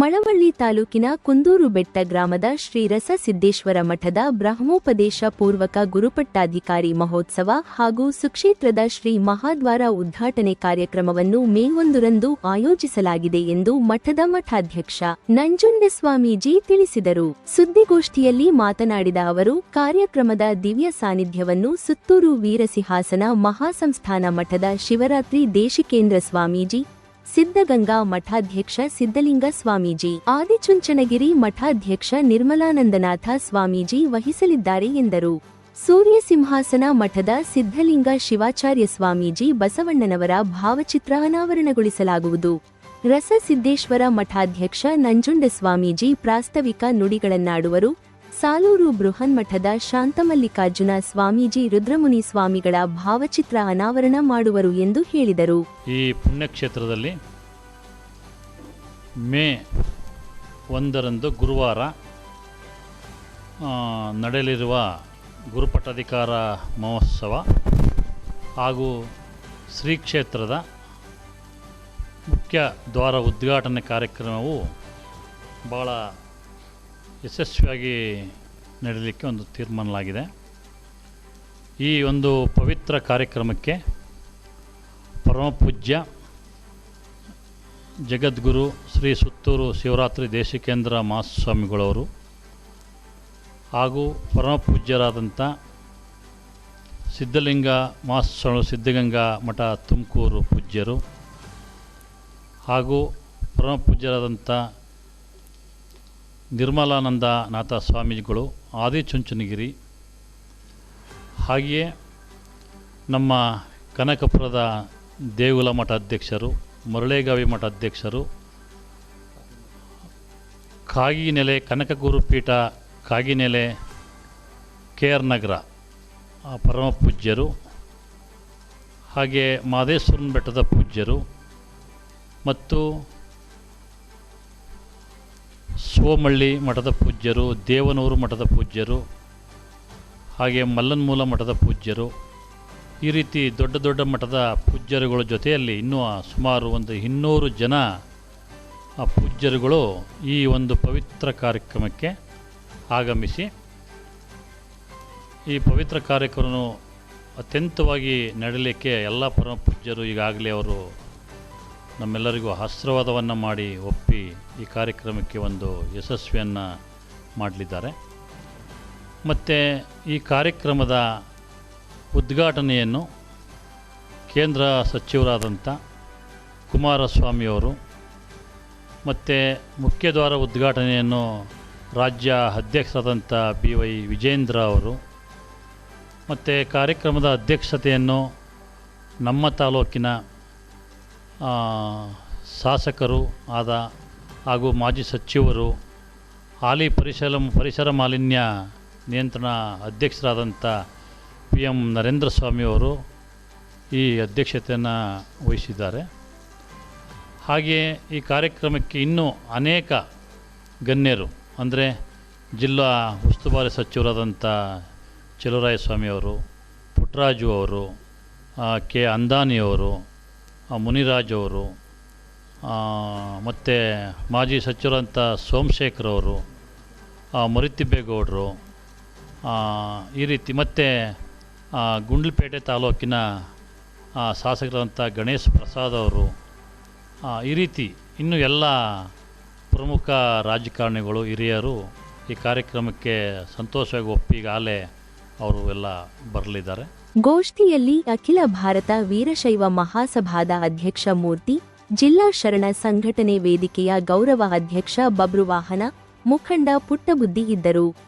ಮಳವಳ್ಳಿ ತಾಲೂಕಿನ ಕುಂದೂರು ಬೆಟ್ಟ ಗ್ರಾಮದ ಶ್ರೀ ರಸ ಸಿದ್ದೇಶ್ವರ ಮಠದ ಬ್ರಹ್ಮೋಪದೇಶ ಪೂರ್ವಕ ಗುರುಪಟ್ಟಾಧಿಕಾರಿ ಮಹೋತ್ಸವ ಹಾಗೂ ಸುಕ್ಷೇತ್ರದ ಶ್ರೀ ಮಹಾದ್ವಾರ ಉದ್ಘಾಟನೆ ಕಾರ್ಯಕ್ರಮವನ್ನು ಮೇ ಒಂದರಂದು ಆಯೋಜಿಸಲಾಗಿದೆ ಎಂದು ಮಠದ ಮಠಾಧ್ಯಕ್ಷ ನಂಜುಂಡಸ್ವಾಮೀಜಿ ತಿಳಿಸಿದರು. ಸುದ್ದಿಗೋಷ್ಠಿಯಲ್ಲಿ ಮಾತನಾಡಿದ ಅವರು, ಕಾರ್ಯಕ್ರಮದ ದಿವ್ಯ ಸಾನ್ನಿಧ್ಯವನ್ನು ಸುತ್ತೂರು ವೀರಸಿಂಹಾಸನ ಮಹಾಸಂಸ್ಥಾನ ಮಠದ ಶಿವರಾತ್ರಿ ದೇಶಿಕೇಂದ್ರ ಸ್ವಾಮೀಜಿ ಸಿದ್ಧಗಂಗಾ ಮಠಾಧ್ಯಕ್ಷ ಸಿದ್ಧಲಿಂಗ ಸ್ವಾಮೀಜಿ, ಆದಿಚುಂಚನಗಿರಿ ಮಠಾಧ್ಯಕ್ಷ ನಿರ್ಮಲಾನಂದನಾಥ ಸ್ವಾಮೀಜಿ ವಹಿಸಲಿದ್ದಾರೆ ಎಂದರು. ಸೂರ್ಯ ಸಿಂಹಾಸನ ಮಠದ ಸಿದ್ಧಲಿಂಗ ಶಿವಾಚಾರ್ಯ ಸ್ವಾಮೀಜಿ ಬಸವಣ್ಣನವರ ಭಾವಚಿತ್ರ ಅನಾವರಣಗೊಳಿಸಲಾಗುವುದು. ರಸ ಸಿದ್ದೇಶ್ವರ ಮಠಾಧ್ಯಕ್ಷ ನಂಜುಂಡ ಸ್ವಾಮೀಜಿ ಪ್ರಾಸ್ತಾವಿಕ ನುಡಿಗಳನ್ನಾಡುವರು. ಸಾಲೂರು ಬೃಹನ್ಮಠದ ಶಾಂತಮಲ್ಲಿಕಾರ್ಜುನ ಸ್ವಾಮೀಜಿ ರುದ್ರಮುನಿ ಸ್ವಾಮಿಗಳ ಭಾವಚಿತ್ರ ಅನಾವರಣ ಮಾಡುವರು ಎಂದು ಹೇಳಿದರು. ಈ ಪುಣ್ಯಕ್ಷೇತ್ರದಲ್ಲಿ ಮೇ ಒಂದರಂದು ಗುರುವಾರ ನಡೆಯಲಿರುವ ಗುರುಪಟ್ಟಾಧಿಕಾರ ಮಹೋತ್ಸವ ಹಾಗೂ ಶ್ರೀ ಕ್ಷೇತ್ರದ ಮುಖ್ಯ ದ್ವಾರ ಉದ್ಘಾಟನೆ ಕಾರ್ಯಕ್ರಮವು ಭಾಳ ಯಶಸ್ವಿಯಾಗಿ ನಡೆಯಲಿಕ್ಕೆ ಒಂದು ತೀರ್ಮಾನಲಾಗಿದೆ. ಈ ಒಂದು ಪವಿತ್ರ ಕಾರ್ಯಕ್ರಮಕ್ಕೆ ಪರಮಪೂಜ್ಯ ಜಗದ್ಗುರು ಶ್ರೀ ಸುತ್ತೂರು ಶಿವರಾತ್ರಿ ದೇಶಿಕೇಂದ್ರ ಮಹಾಸ್ವಾಮಿಗಳವರು ಹಾಗೂ ಪರಮಪೂಜ್ಯರಾದಂಥ ಸಿದ್ಧಲಿಂಗ ಮಹಾಸ್ವಾಮಿ ಸಿದ್ಧಗಂಗಾ ಮಠ ತುಮಕೂರು ಪೂಜ್ಯರು ಹಾಗೂ ಪರಮಪೂಜ್ಯರಾದಂಥ ನಿರ್ಮಲಾನಂದನಾಥ ಸ್ವಾಮೀಜಿಗಳು ಆದಿಚುಂಚನಗಿರಿ ಹಾಗೆಯೇ ನಮ್ಮ ಕನಕಪುರದ ದೇಗುಲ ಮಠ ಅಧ್ಯಕ್ಷರು, ಮರಳೇಗಾವಿ ಮಠ ಅಧ್ಯಕ್ಷರು, ಕಾಗಿನೆಲೆ ಕನಕಗುರು ಪೀಠ ಕಾಗಿನೆಲೆ ಕೆ ಆರ್ ನಗರ ಪರಮ ಪೂಜ್ಯರು ಹಾಗೆ ಮಾದೇಶ್ವರನ ಬೆಟ್ಟದ ಪೂಜ್ಯರು ಮತ್ತು ಸೋಮಳ್ಳಿ ಮಠದ ಪೂಜ್ಯರು, ದೇವನೂರು ಮಠದ ಪೂಜ್ಯರು, ಹಾಗೆ ಮಲ್ಲನ್ಮೂಲ ಮಠದ ಪೂಜ್ಯರು, ಈ ರೀತಿ ದೊಡ್ಡ ದೊಡ್ಡ ಮಠದ ಪೂಜ್ಯರುಗಳ ಜೊತೆಯಲ್ಲಿ ಇನ್ನೂ ಸುಮಾರು ಒಂದು ಇನ್ನೂರು ಜನ ಆ ಪೂಜ್ಯರುಗಳು ಈ ಒಂದು ಪವಿತ್ರ ಕಾರ್ಯಕ್ರಮಕ್ಕೆ ಆಗಮಿಸಿ, ಈ ಪವಿತ್ರ ಕಾರ್ಯಕ್ರಮ ಅತ್ಯಂತವಾಗಿ ನಡೀಲಿಕ್ಕೆ ಎಲ್ಲ ಪರಮ ಪೂಜ್ಯರು ಈಗಾಗಲೇ ಅವರು ನಮ್ಮೆಲ್ಲರಿಗೂ ಆಶೀರ್ವಾದವನ್ನು ಮಾಡಿ ಒಪ್ಪಿ ಈ ಕಾರ್ಯಕ್ರಮಕ್ಕೆ ಒಂದು ಯಶಸ್ವಿಯನ್ನು ಮಾಡಲಿದ್ದಾರೆ. ಮತ್ತು ಈ ಕಾರ್ಯಕ್ರಮದ ಉದ್ಘಾಟನೆಯನ್ನು ಕೇಂದ್ರ ಸಚಿವರಾದಂಥ ಕುಮಾರಸ್ವಾಮಿಯವರು ಮತ್ತು ಮುಖ್ಯದ್ವಾರ ಉದ್ಘಾಟನೆಯನ್ನು ರಾಜ್ಯ ಅಧ್ಯಕ್ಷರಾದಂಥ ಬಿ ವೈ ವಿಜೇಂದ್ರ ಅವರು ಮತ್ತು ಕಾರ್ಯಕ್ರಮದ ಅಧ್ಯಕ್ಷತೆಯನ್ನು ನಮ್ಮ ತಾಲೂಕಿನ ಶಾಸಕರು ಆದ ಹಾಗೂ ಮಾಜಿ ಸಚಿವರು ಹಾಲಿ ಪರಿಸರ ಪರಿಸರ ಮಾಲಿನ್ಯ ನಿಯಂತ್ರಣ ಅಧ್ಯಕ್ಷರಾದಂಥ ಪಿ ಎಂ ನರೇಂದ್ರ ಸ್ವಾಮಿಯವರು ಈ ಅಧ್ಯಕ್ಷತೆಯನ್ನು ವಹಿಸಿದ್ದಾರೆ. ಹಾಗೆಯೇ ಈ ಕಾರ್ಯಕ್ರಮಕ್ಕೆ ಇನ್ನೂ ಅನೇಕ ಗಣ್ಯರು, ಅಂದರೆ ಜಿಲ್ಲಾ ಉಸ್ತುವಾರಿ ಸಚಿವರಾದಂಥ ಸ್ವಾಮಿ ಸ್ವಾಮಿಯವರು ಪುಟ್ಟರಾಜು ಅವರು ಕೆ ಅಂದಾನಿಯವರು ಮುನಿರಾಜ್ ಅವರು ಮತ್ತು ಮಾಜಿ ಸಚಿವರಂಥ ಸೋಮಶೇಖರ್ ಅವರು ಮರಿತಿಬ್ಬೇಗೌಡರು ಈ ರೀತಿ ಮತ್ತು ಗುಂಡ್ಲುಪೇಟೆ ತಾಲೂಕಿನ ಆ, ಶಾಸಕರಾದಂಥ ಗಣೇಶ್ ಪ್ರಸಾದ್ ಅವರು ಈ ರೀತಿ ಇನ್ನು ಎಲ್ಲ ಪ್ರಮುಖ ರಾಜಕಾರಣಿಗಳು ಹಿರಿಯರು ಈ ಕಾರ್ಯಕ್ರಮಕ್ಕೆ ಸಂತೋಷವಾಗಿ ಒಪ್ಪಿಗಾಲೇ ಅವರು ಎಲ್ಲ ಬರಲಿದ್ದಾರೆ. ಗೋಷ್ಠಿಯಲ್ಲಿ ಅಖಿಲ ಭಾರತ ವೀರಶೈವ ಮಹಾಸಭಾದ ಅಧ್ಯಕ್ಷ ಮೂರ್ತಿ, ಜಿಲ್ಲಾ ಶರಣ ಸಂಘಟನೆ ವೇದಿಕೆಯ ಗೌರವ ಅಧ್ಯಕ್ಷ ಬಬ್ರುವಾಹನ, ಮುಖಂಡ ಪುಟ್ಟಬುದ್ದಿ ಇದ್ದರು.